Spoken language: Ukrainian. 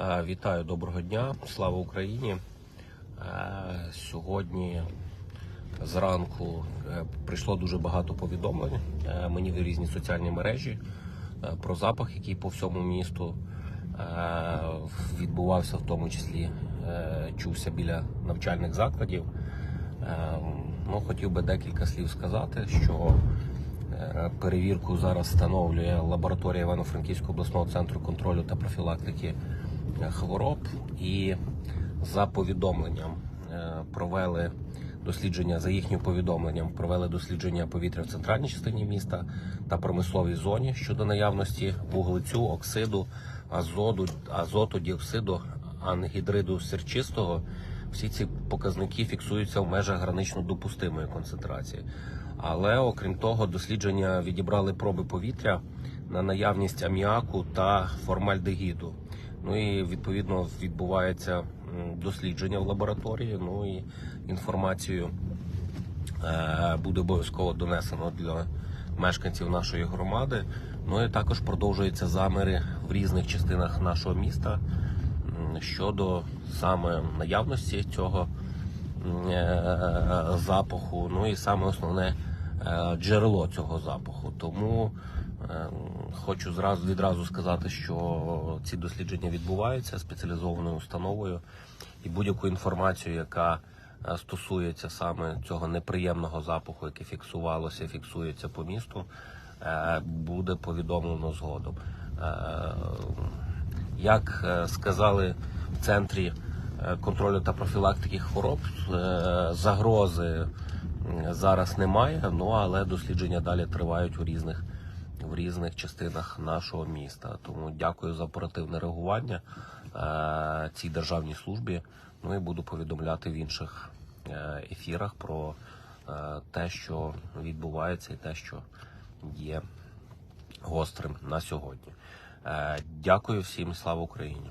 Вітаю, доброго дня, слава Україні. Сьогодні зранку е, прийшло дуже багато повідомлень е, мені в різні соціальні мережі е, про запах, який по всьому місту відбувався, в тому числі чувся біля навчальних закладів. Ну, хотів би декілька слів сказати, що Перевірку зараз встановлює лабораторія Івано-Франківського обласного центру контролю та профілактики хвороб. І за повідомленням е, провели дослідження за їхнім повідомленням, провели дослідження повітря в центральній частині міста та промисловій зоні щодо наявності вуглецю, оксиду, азоту, азоту, діоксиду, ангідриду серчистого. Всі ці показники фіксуються в межах гранично допустимої концентрації. Але окрім того, дослідження відібрали проби повітря на наявність аміаку та формальдегіду. Ну і відповідно відбувається дослідження в лабораторії. Ну і інформацію е, буде обов'язково донесено для мешканців нашої громади. Ну і також продовжуються заміри в різних частинах нашого міста щодо саме наявності цього е, запаху. Ну і саме основне е, джерело цього запаху. Тому е, хочу зразу відразу сказати, що ці дослідження відбуваються спеціалізованою установою, і будь-яку інформацію, яка е, стосується саме цього неприємного запаху, який фіксувалося, фіксується по місту, е, буде повідомлено згодом. Е, Як сказали в центрі контролю та профілактики хвороб, загрози зараз немає, ну але дослідження далі тривають у різних в різних частинах нашого міста. Тому дякую за оперативне реагування е, цій державній службі. Ну і буду повідомляти в інших е, ефірах про е, те, що відбувається, і те, що є гострим на сьогодні. Дякую всім, слава Україні.